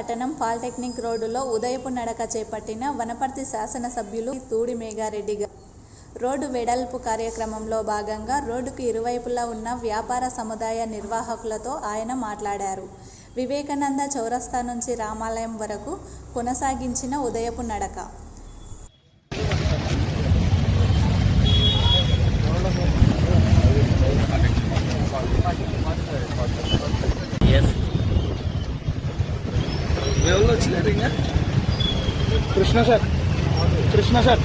పట్టణం పాలిటెక్నిక్ రోడ్డులో ఉదయపు నడక చేపట్టిన వనపర్తి శాసనసభ్యులు తూడి మేఘారెడ్డి గారు. రోడ్డు వెడల్పు కార్యక్రమంలో భాగంగా రోడ్డుకు ఇరువైపులా ఉన్న వ్యాపార సముదాయ నిర్వాహకులతో ఆయన మాట్లాడారు. వివేకానంద చౌరస్తా నుంచి రామాలయం వరకు కొనసాగించిన ఉదయపు నడక. ఎవరు వచ్చినారు ఇంకా? కృష్ణ సార్. కృష్ణ సార్.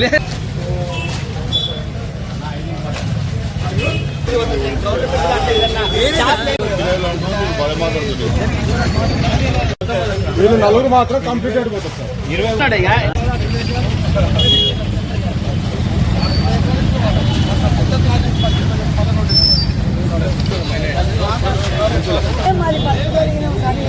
లే. వీళ్ళు నలుగురు మాత్రం కంప్లీట్ అయిపోతారు సార్. జరిగినాం కానీ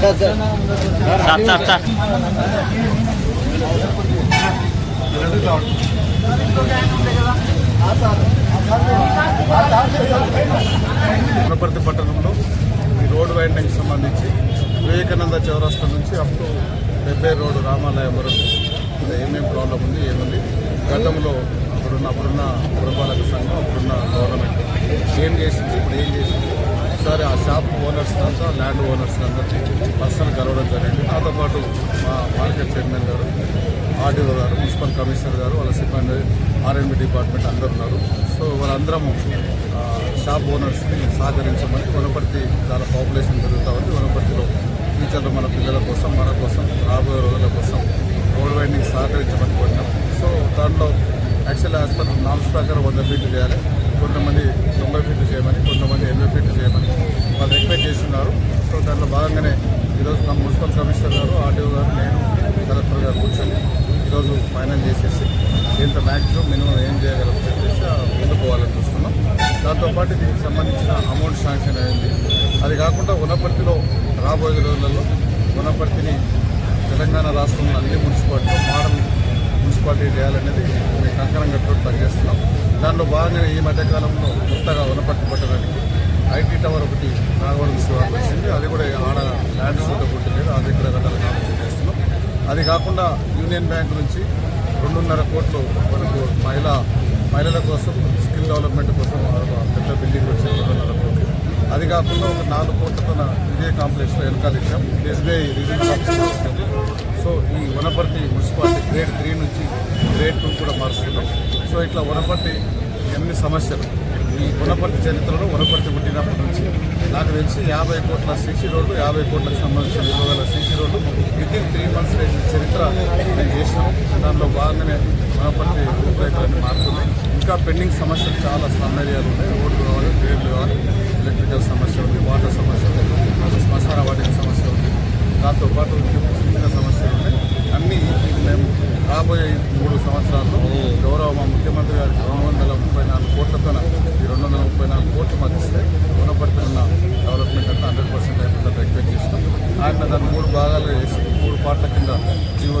సార్ సార్ సార్. వనపర్తి పట్టణంలో ఈ రోడ్డు వైండింగ్ సంబంధించి వివేకానంద చౌరస్తా నుంచి అప్ టు పెబ్బే రోడ్డు రామాలయం వరకు ఏమేమి ప్రాబ్లం ఉంది ఏముంది? గతంలో అప్పుడున్న అప్పుడున్న పురపాలక సంఘం అప్పుడున్న గవర్నమెంట్ ఏం చేసింది? ఇప్పుడు ఏం చేసింది? ఒకసారి ఆ షాప్ ఓనర్స్ అంతా ల్యాండ్ ఓనర్స్ అందరినీ పర్సన్ కలవడం జరిగింది. నాతో పాటు మా మార్కెట్ చైర్మన్ గారు ఆర్డీఓ గారు మున్సిపల్ కమిషనర్ గారు వాళ్ళ సిబ్బంది ఆర్ఎంబి డిపార్ట్మెంట్ అందరు ఉన్నారు. సో వాళ్ళందరము షాప్ ఓనర్స్ని సహకరించమని వనపర్తి చాలా పాపులేషన్ పెరుగుతూ ఉంది. వనపర్తిలో ఫ్యూచర్లో మన పిల్లల కోసం మన కోసం రాబోయే రోజుల కోసం రోడ్ వైండింగ్ సహకరించమని కోరినాం. సో దాంట్లో యాక్చువల్ హాస్పిటల్ నామ్స్ ప్రకారం వంద ఫీట్లు చేయాలి. కొంతమంది తొంభై ఫీట్లు చేయమని కొంతమంది ఎనభై ఫీట్లు చేయమని వాళ్ళు రిక్వెస్ట్ చేస్తున్నారు. సో దాంట్లో భాగంగానే ఈరోజు మా మున్సిపల్ కమిషనర్ గారు ఆర్డీఓ గారు నేను కలెక్టర్ గారు కూర్చొని ఈరోజు ఫైనల్ చేసేసి ఇంత మ్యాక్సిమం మినిమం ఏం చేయగలం చెప్పేసి ముందుకోవాలని చూస్తున్నాం. దాంతోపాటు దీనికి సంబంధించిన అమౌంట్ శాంక్షన్ అయింది. అది కాకుండా వనపర్తిలో రాబోయే రోజులలో ఉన్నపర్తిని తెలంగాణ రాష్ట్రంలో అన్ని మున్సిపాలిటీలో మోడల్ మున్సిపాలిటీ చేయాలనేది మేము కంకణం కట్టుకొని పనిచేస్తున్నాం. దాంట్లో భాగంగానే ఈ మధ్యకాలంలో కొత్తగా వనపర్తి పట్టడానికి ఐటీ టవర్ ఒకటి నాగవరం శివారు వచ్చింది. అది కూడా ఆడ ల్యాండ్ సూట్ ఒకటి లేదు అది ఇక్కడ కట్టాలని ఆలోచన చేస్తున్నాం. అది కాకుండా యూనియన్ బ్యాంక్ నుంచి రెండున్నర కోట్లు మనకు మహిళా మహిళల కోసం స్కిల్ డెవలప్మెంట్ కోసం పెద్ద బిల్డింగ్ వచ్చింది రెండున్నర కోట్లు. అది కాకుండా ఒక నాలుగు కోట్లతో ఇదే కాంప్లెక్స్లో వెనకాల ఇచ్చాం. SBI regional office. సో ఈ వనపర్తి మున్సిపాలిటీ గ్రేడ్ త్రీ నుంచి గ్రేడ్ టూ కూడా మారుస్తున్నాం. సో ఇట్లా వనపర్తి ఎన్ని సమస్యలు? ఈ వనపర్తి చరిత్రలో వనపర్తి పుట్టినప్పటి నుంచి నాకు తెలిసి యాభై కోట్ల సీసీ రోడ్లు యాభై కోట్లకు సంబంధించిన విలువ వేల సీసీ రోడ్లు విత్ త్రీ మంత్స్ చరిత్ర నేను చేసినాం దానిలో భాగంగానే వనపర్తి రూపురేఖలన్నీ మారుతున్నాయి. ఇంకా పెండింగ్ సమస్యలు చాలా స్లమ్ ఏరియాలు ఉన్నాయి. రోడ్లు కావాలి గ్రేడ్లు కావాలి ఎలక్ట్రికల్ సమస్య ఉంది వాటర్ సమస్య ఉంది శ్మశాన వాటికి సమస్య ఉంది. దాంతోపాటు చిన్న ఇది మేము రాబోయే మూడు సంవత్సరాల్లో గౌరవ మా ముఖ్యమంత్రి గారికి రెండు వందల ముప్పై నాలుగు కోట్లతో ఈ రెండు వందల ముప్పై నాలుగు కోట్లు గుణపడుతున్న ఉన్న డెవలప్మెంట్ అంతా హండ్రెడ్ పర్సెంట్ అయిపోతుందని ఎక్స్పెక్ట్ చేస్తాం ఆయన దాన్ని మూడు భాగాలు వేసి మూడు పార్ట్ల కింద జీవో